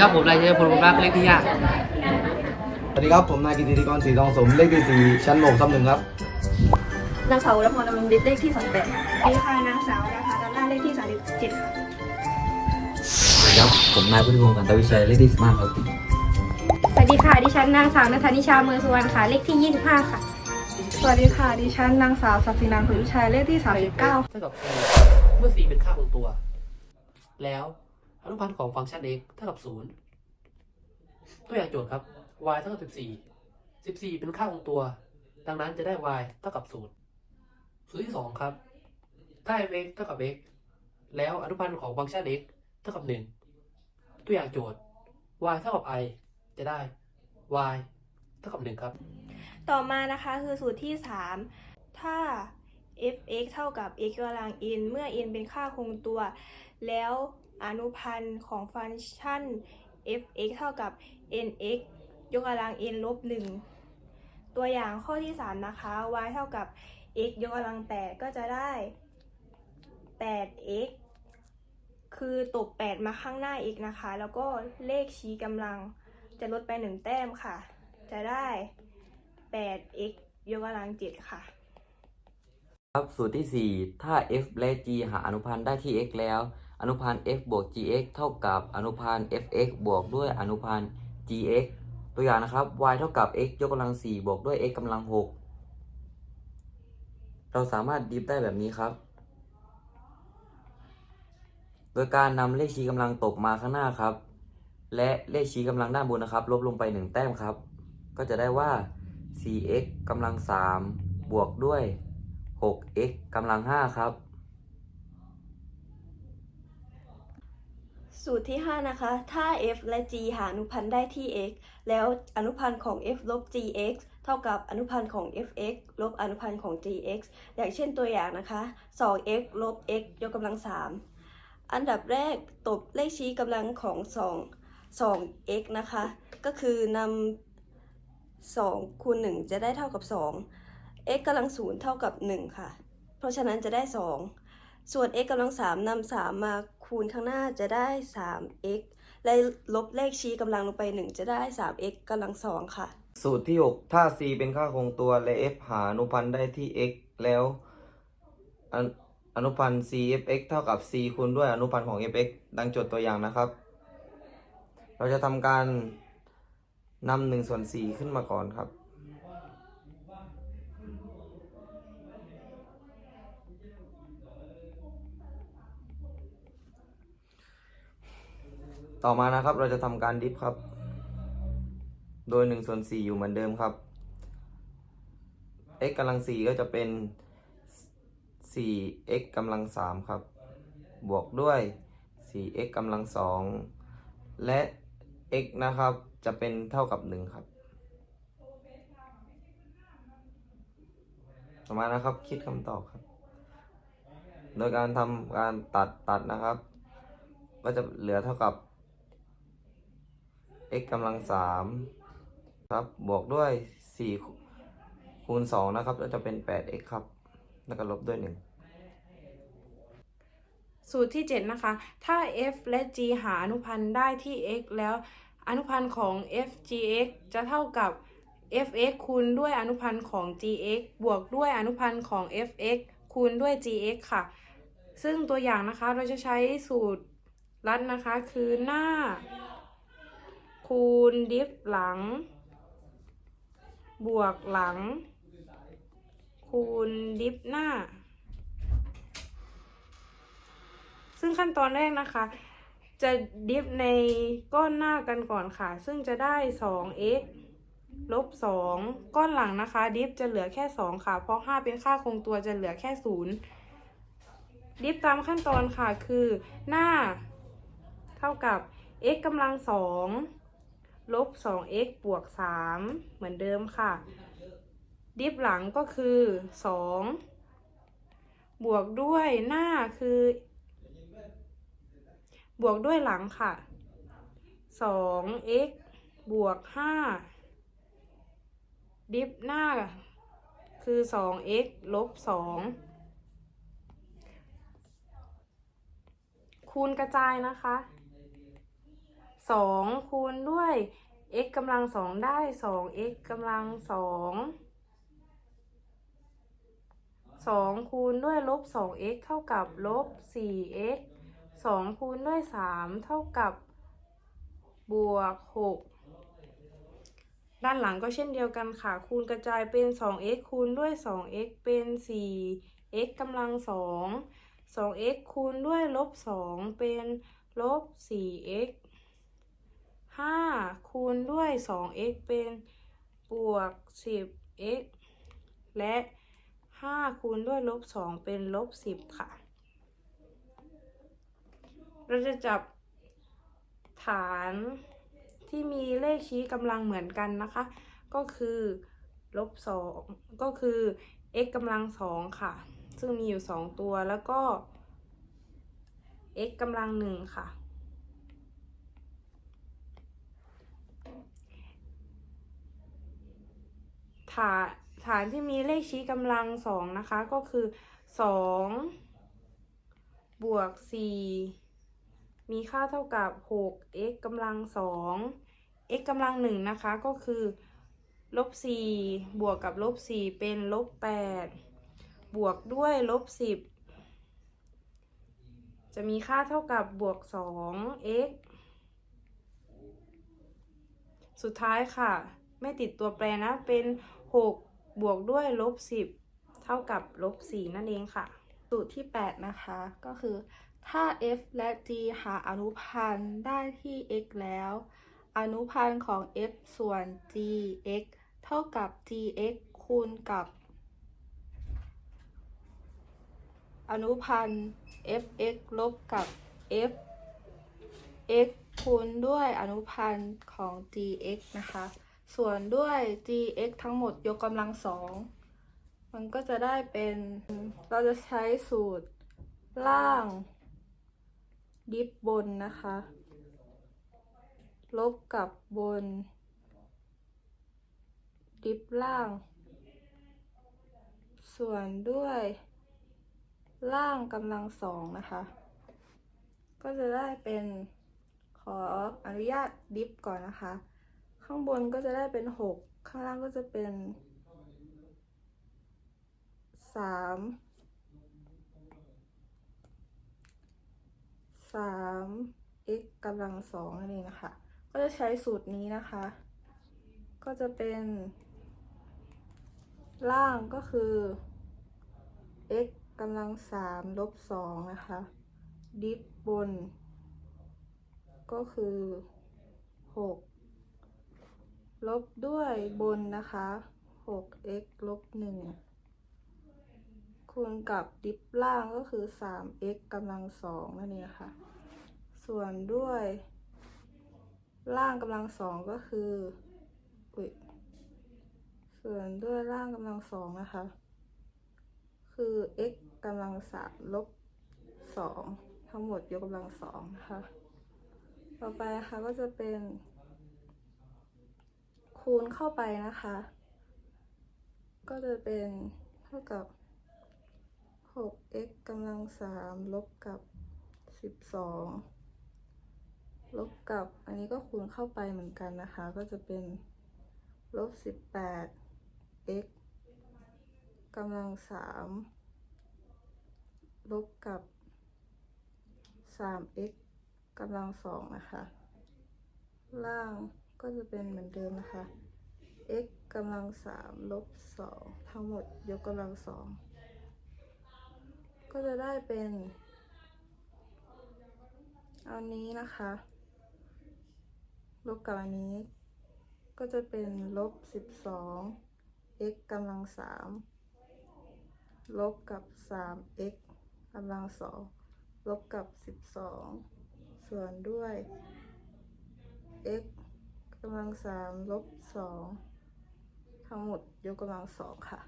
ครับ ผมนายชัยพลบุญรักเลขที่ห้าสวัสดีครับ ผมนายกิติธิกรศรีทองสมเลขที่สี่ชั้นหกทับหนึ่งครับนางสาววรพรดำรงฤทธิ์เลขที่38ดีค่ะนางสาวนะคะดอลลาร์เลขที่37ค่ะสวัสดีครับผมนายพุทธิพงศ์กันตวิชัยเลขที่สิบห้าครับสวัสดีค่ะดิฉันนางสาวนัทนิชาเมืองสุวรรณค่ะเลขที่25ค่ะ สวัสดีค่ะดิฉันนางสาวศักดิ์ศรีนางขุนวิชัยเลขที่39เท่ากับ c เมื่อ c เป็นค่าของตัว แล้ว อนุพันธ์ของฟังก์ชัน x เท่ากับ 0 ตัวอย่างโจทย์ครับ y เท่ากับ 14 14 เป็นค่าของตัว ดังนั้นจะได้ y เท่ากับ 0 สูตรที่ 2 ครับ ถ้า f(x) เท่ากับ x แล้วอนุพันธ์ของฟังก์ชัน x เท่ากับ 1 ตัวอย่างโจทย์ y เท่ากับ i จะได้ y เท่ากับ 1 ครับ ต่อมานะคะคือสูตรที่ 3 ถ้า f(x) เท่ากับ x กำลัง n เมื่อ n เป็นค่าคงตัว แล้ว อนุพันธ์ของฟังก์ชัน f(x) เท่ากับ nx ยกกำลัง n ลบ1ตัวอย่างข้อที่ 3 นะคะ y เท่ากับ x ยกกำลัง 8 ก็จะได้ 8x คือตบ8มาข้างหน้า x นะคะ แล้วก็เลขชี้กำลังจะลดไป 1 แต้มค่ะ จะได้ 8x ยกกำลัง 7 ค่ะครับสูตรที่ 4 ถ้า f และ g หาอนุพันธ์ได้ที่ x แล้ว อนุพันธ์ f บวก gx เท่ากับอนุพันธ์ fx บวกด้วยอนุพันธ์ gx ตัวอย่างนะครับ y เท่ากับ x ยกกำลัง 4 บวกด้วย x กำลัง 6 เราสามารถดิฟได้แบบนี้ครับ โดยการนำเลขชี้กำลังตกมาข้างหน้าครับ และเลขชี้กำลังด้านบนนะครับ ลบลงไป 1 แต้มครับ ก็จะได้ว่า 4x กำลัง 3 บวกด้วย 6x กำลัง 5 ครับ สูตรที่ 5 นะคะ ถ้า f และ g หาอนุพันธ์ได้ที่ x แล้วอนุพันธ์ของ f ลบ gx เท่ากับอนุพันธ์ของ fx ลบอนุพันธ์ของ gx อย่างเช่นตัวอย่างนะคะ 2x ลบ x ยกกำลัง 3 อันดับแรกตบเลขชี้กำลังของ 2 2x นะคะ ก็คือนำ2คูณ1จะได้เท่ากับ 2 x กำลัง 0 เท่ากับ 1 ค่ะ เพราะฉะนั้นจะได้ 2 ส่วน x กำลัง 3นำ3 มาคูณข้างหน้าจะได้ 3x และลบเลขชี้กำลังลงไป 1 จะได้ 3x กำลัง 2 ค่ะ สูตรที่ 6 ถ้า c เป็นค่าคงตัวและ f หาอนุพันธ์ได้ที่ x แล้วอนุอนุพันธ์ c fx เท่ากับ c คูณด้วยอนุพันธ์ของ fx ดังโจทย์ตัวอย่างนะครับ เราจะทำการนำ1ส่วน4ขึ้นมาก่อนครับ ต่อมานะครับเราจะทำการดิฟครับ โดย1ส่วน4อยู่เหมือนเดิมครับ x กำลัง4ก็จะเป็น 4x กำลัง3ครับ บวกด้วย 4x กำลัง2และ x นะครับจะเป็นเท่ากับ 1 ครับ ต่อมานะครับคิดคำตอบครับ โดยการทำการตัดตัดนะครับ ก็จะเหลือเท่ากับ x กำลังสามครับ บวกด้วยสี่คูณสองนะครับก็จะเป็นแปด x ครับ แล้วก็ลบด้วยหนึ่งสูตรที่ 7 นะคะ ถ้า f และ g หาอนุพันธ์ได้ที่ x แล้วอนุพันธ์ของ f gx จะเท่ากับ fx คูณด้วยอนุพันธ์ของ gx บวกด้วยอนุพันธ์ของ fx คูณด้วย gx ค่ะ ซึ่งตัวอย่างนะคะเราจะใช้สูตรลัดนะคะคือหน้า คูณดิฟหลัง บวกหลัง คูณดิฟหน้า ซึ่งขั้นตอนแรกนะคะ จะดิฟในก้อนหน้ากันก่อนค่ะ ซึ่งจะได้ 2x ลบ 2 ก้อนหลังนะคะ ดิฟจะเหลือแค่ 2 ค่ะ เพราะ 5 เป็นค่าคงตัวจะเหลือแค่ 0 ดิฟตามขั้นตอนค่ะคือหน้า เท่ากับ x กำลัง2 ลบ 2x บวก 3 เหมือนเดิมค่ะ ดิฟหลังก็คือ 2 บวกด้วยหน้าคือ บวกด้วยหลังค่ะ 2x บวก 5 ดิฟหน้าคือ 2x ลบ 2 คูณกระจายนะคะ สองคูณด้วย x กำลังสองได้สอง x กำลังสองสองคูณด้วยลบสอง x เท่ากับลบสี่ x สองคูณด้วยสามเท่ากับบวกหกด้านหลังก็เช่นเดียวกันค่ะ คูณกระจายเป็น 2x คูณด้วย 2x เป็น 4x กำลังสอง 2x คูณด้วยลบ 2 เป็นลบ 4x 5 คูณด้วย 2x เป็น บวก 10x และ 5 คูณด้วยลบ 2 เป็นลบ 10 ค่ะ เราจะจับฐานที่มีเลขชี้กำลังเหมือนกันนะคะ ก็คือ ลบ 2 ก็คือ x กำลังสองค่ะ ซึ่งมีอยู่ 2 ตัวแล้วก็ x กำลังหนึ่งค่ะ ฐานฐานที่มีเลขชี้กำลังสองนะคะ ก็คือสองบวกสี่มีค่าเท่ากับหก x กำลังสอง x กำลังหนึ่งนะคะ ก็คือลบสี่บวกกับลบสี่เป็นลบแปดบวกด้วยลบสิบจะมีค่าเท่ากับบวกสอง x สุดท้ายค่ะ ไม่ติดตัวแปรนะเป็น หกบวกด้วยลบสิบเท่ากับลบสี่นั่นเองค่ะ สูตรที่ 8 นะคะก็คือ ถ้า f และ g หาอนุพันธ์ได้ที่ x แล้ว อนุพันธ์ของ f ส่วน gx เท่ากับ gx คูณกับ อนุพันธ์ fx ลบกับ f x คูณด้วยอนุพันธ์ของ gx นะคะ ส่วนด้วย gx ทั้งหมดยกกำลังสองมันก็จะได้เป็น เราจะใช้สูตรล่าง ดิฟบนนะคะ ลบกับบน ดิฟล่าง ส่วนด้วย ล่างกำลังสองนะคะ ก็จะได้เป็นขออนุญาตดิฟก่อนนะคะ ข้างบนก็จะได้เป็นหกข้างล่างก็จะเป็นสามสาม x กำลังสองนั่นเองนะคะ ก็จะใช้สูตรนี้นะคะ ก็จะเป็น ล่างก็คือ x กำลังสามลบสองนะคะ ดิฟบน ก็คือหก ลบด้วยบนนะคะหก x ลบหนึ่งคูณกับดิฟล่างก็คือ 3x กำลังสองนั่นเองค่ะ ส่วนด้วย ล่างกำลังสองก็คืออุยส่วนด้วยล่างกำลังสองนะคะ คือ x กำลังสามลบสองทั้งหมดยกกำลังสองนะคะ ต่อไปนะคะก็จะเป็น คูณเข้าไปนะคะ ก็จะเป็นเท่ากับ 6x กำลังสามลบกับ 12 ลบกับอันนี้ก็คูณเข้าไปเหมือนกันนะคะ ก็จะเป็นลบ 18x กำลังสามลบกับ 3x กำลังสองนะคะ ล่าง ก็จะเป็นเหมือนเดิมนะคะ x กำลังสามลบสองทั้งหมดยกกำลังสองก็จะได้เป็นอันนี้นะคะลบกับอันนี้ ก็จะเป็นลบสิบสอง x กำลังสามลบกับสาม x กำลังสองลบกับสิบสองส่วนด้วย x กำลังสามลบสองทั้งหมดยกกำลังสองค่ะ